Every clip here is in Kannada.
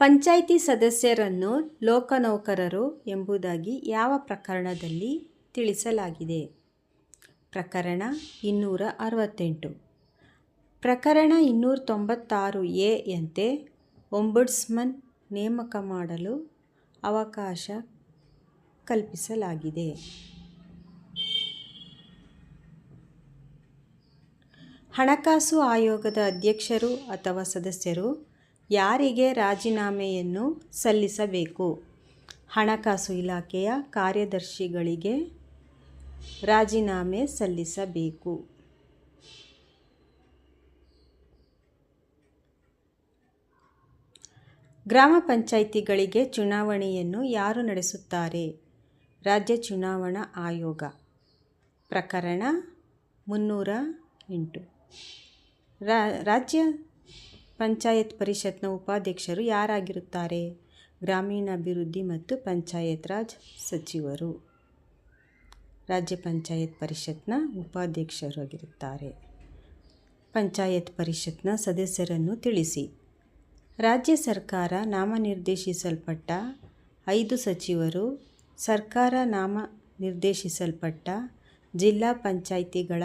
ಪಂಚಾಯಿತಿ ಸದಸ್ಯರನ್ನು ಲೋಕನೌಕರರು ಎಂಬುದಾಗಿ ಯಾವ ಪ್ರಕರಣದಲ್ಲಿ ತಿಳಿಸಲಾಗಿದೆ? ಪ್ರಕರಣ ಇನ್ನೂರ ಅರವತ್ತೆಂಟು. ಪ್ರಕರಣ ಇನ್ನೂರ ತೊಂಬತ್ತಾರು ಎ ಯಂತೆ ಒಂಬುಡ್ಸ್ಮನ್ ನೇಮಕ ಮಾಡಲು ಅವಕಾಶ ಕಲ್ಪಿಸಲಾಗಿದೆ. ಹಣಕಾಸು ಆಯೋಗದ ಅಧ್ಯಕ್ಷರು ಅಥವಾ ಸದಸ್ಯರು ಯಾರಿಗೆ ರಾಜೀನಾಮೆಯನ್ನು ಸಲ್ಲಿಸಬೇಕು? ಹಣಕಾಸು ಇಲಾಖೆಯ ಕಾರ್ಯದರ್ಶಿಗಳಿಗೆ ರಾಜೀನಾಮೆ ಸಲ್ಲಿಸಬೇಕು. ಗ್ರಾಮ ಪಂಚಾಯಿತಿಗಳಿಗೆ ಚುನಾವಣೆಯನ್ನು ಯಾರು ನಡೆಸುತ್ತಾರೆ? ರಾಜ್ಯ ಚುನಾವಣಾ ಆಯೋಗ. ಪ್ರಕರಣ ಮುನ್ನೂರ ಎಂಟು. ರಾಜ್ಯ ಪಂಚಾಯತ್ ಪರಿಷತ್ನ ಉಪಾಧ್ಯಕ್ಷರು ಯಾರಾಗಿರುತ್ತಾರೆ? ಗ್ರಾಮೀಣಾಭಿವೃದ್ಧಿ ಮತ್ತು ಪಂಚಾಯತ್ ರಾಜ್ ಸಚಿವರು. ರಾಜ್ಯ ಪಂಚಾಯತ್ ಪರಿಷತ್ನ ಉಪಾಧ್ಯಕ್ಷರಾಗಿರುತ್ತಾರೆ. ಪಂಚಾಯತ್ ಪರಿಷತ್ನ ಸದಸ್ಯರನ್ನು ತಿಳಿಸಿ. ರಾಜ್ಯ ಸರ್ಕಾರ ನಾಮನಿರ್ದೇಶಿಸಲ್ಪಟ್ಟ ಐದು ಸಚಿವರು, ಸರ್ಕಾರ ನಾಮ ನಿರ್ದೇಶಿಸಲ್ಪಟ್ಟ ಜಿಲ್ಲಾ ಪಂಚಾಯಿತಿಗಳ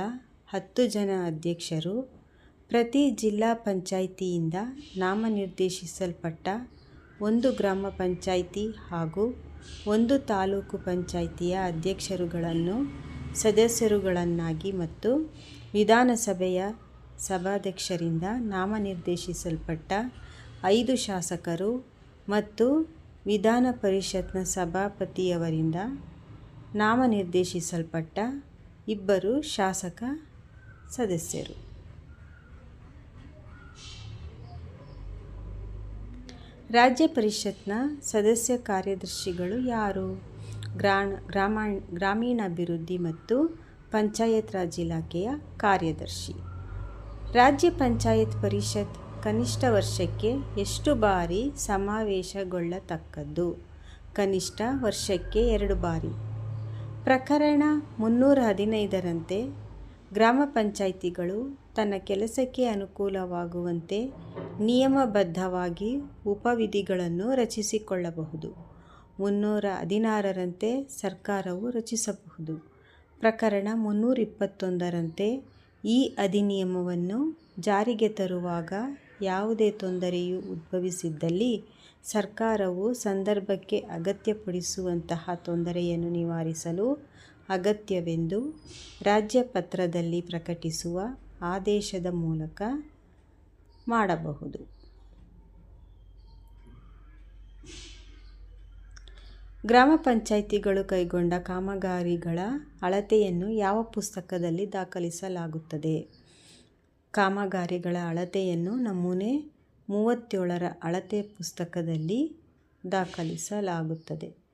ಹತ್ತು ಜನ ಅಧ್ಯಕ್ಷರು ಪ್ರತಿ ಜಿಲ್ಲಾ ಪಂಚಾಯಿತಿಯಿಂದ ನಾಮನಿರ್ದೇಶಿಸಲ್ಪಟ್ಟ ಒಂದು ಗ್ರಾಮ ಪಂಚಾಯಿತಿ ಹಾಗೂ ಒಂದು ತಾಲೂಕು ಪಂಚಾಯಿತಿಯ ಅಧ್ಯಕ್ಷರುಗಳನ್ನು, ಸದಸ್ಯರುಗಳನ್ನಾಗಿ ಮತ್ತು ವಿಧಾನಸಭೆಯ ಸಭಾಧ್ಯಕ್ಷರಿಂದ ನಾಮನಿರ್ದೇಶಿಸಲ್ಪಟ್ಟ ಐದು ಶಾಸಕರು ಮತ್ತು ವಿಧಾನ ಪರಿಷತ್ನ ಸಭಾಪತಿಯವರಿಂದ ನಾಮನಿರ್ದೇಶಿಸಲ್ಪಟ್ಟ ಇಬ್ಬರು ಶಾಸಕ ಸದಸ್ಯರು. ರಾಜ್ಯ ಪರಿಷತ್ನ ಸದಸ್ಯ ಕಾರ್ಯದರ್ಶಿಗಳು ಯಾರು? ಗ್ರಾಣ, ಗ್ರಾಮ, ಗ್ರಾಮೀಣಾಭಿವೃದ್ಧಿ ಮತ್ತು ಪಂಚಾಯತ್ ರಾಜ್ ಇಲಾಖೆಯ ಕಾರ್ಯದರ್ಶಿ. ರಾಜ್ಯ ಪಂಚಾಯತ್ ಪರಿಷತ್ ಕನಿಷ್ಠ ವರ್ಷಕ್ಕೆ ಎಷ್ಟು ಬಾರಿ ಸಮಾವೇಶಗೊಳ್ಳತಕ್ಕದ್ದು? ಕನಿಷ್ಠ ವರ್ಷಕ್ಕೆ ಎರಡು ಬಾರಿ. ಪ್ರಕರಣ ಮುನ್ನೂರ ಹದಿನೈದರಂತೆ ಗ್ರಾಮ ಪಂಚಾಯಿತಿಗಳು ತನ್ನ ಕೆಲಸಕ್ಕೆ ಅನುಕೂಲವಾಗುವಂತೆ ನಿಯಮಬದ್ಧವಾಗಿ ಉಪವಿಧಿಗಳನ್ನು ರಚಿಸಿಕೊಳ್ಳಬಹುದು. ಮುನ್ನೂರ ಹದಿನಾರರಂತೆ ಸರ್ಕಾರವು ರಚಿಸಬಹುದು. ಪ್ರಕರಣ ಮುನ್ನೂರ ಇಪ್ಪತ್ತೊಂದರಂತೆ ಈ ಅಧಿನಿಯಮವನ್ನು ಜಾರಿಗೆ ತರುವಾಗ ಯಾವುದೇ ತೊಂದರೆಯು ಉದ್ಭವಿಸಿದ್ದಲ್ಲಿ ಸರ್ಕಾರವು ಸಂದರ್ಭಕ್ಕೆ ಅಗತ್ಯಪಡಿಸುವಂತಹ ತೊಂದರೆಯನ್ನು ನಿವಾರಿಸಲು ಅಗತ್ಯವೆಂದು ರಾಜ್ಯಪತ್ರದಲ್ಲಿ ಪ್ರಕಟಿಸುವ ಆದೇಶದ ಮೂಲಕ ಮಾಡಬಹುದು. ಗ್ರಾಮ ಪಂಚಾಯಿತಿಗಳು ಕೈಗೊಂಡ ಕಾಮಗಾರಿಗಳ ಅಳತೆಯನ್ನು ಯಾವ ಪುಸ್ತಕದಲ್ಲಿ ದಾಖಲಿಸಲಾಗುತ್ತದೆ? ಕಾಮಗಾರಿಗಳ ಅಳತೆಯನ್ನು ನಮೂನೆ ಮೂವತ್ತೇಳರ ಅಳತೆ ಪುಸ್ತಕದಲ್ಲಿ ದಾಖಲಿಸಲಾಗುತ್ತದೆ.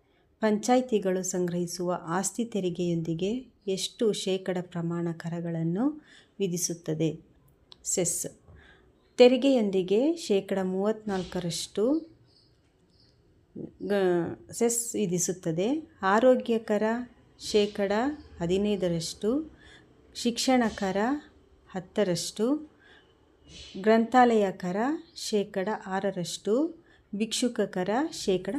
ಪಂಚಾಯಿತಿಗಳು ಸಂಗ್ರಹಿಸುವ ಆಸ್ತಿ ತೆರಿಗೆಯೊಂದಿಗೆ ಎಷ್ಟು ಶೇಕಡ ಪ್ರಮಾಣ ಕರಗಳನ್ನು ವಿಧಿಸುತ್ತದೆ? ಸೆಸ್. ತೆರಿಗೆಯೊಂದಿಗೆ ಶೇಕಡ ಮೂವತ್ತ್ನಾಲ್ಕರಷ್ಟು ಸೆಸ್ ವಿಧಿಸುತ್ತದೆ. ಆರೋಗ್ಯಕರ ಶೇಕಡ ಹದಿನೈದರಷ್ಟು ಶಿಕ್ಷಣಕರ ಹತ್ತರಷ್ಟು ಗ್ರಂಥಾಲಯಕರ ಶೇಕಡ ಆರರಷ್ಟು, ಭಿಕ್ಷುಕ ಕರ ಶೇಕಡ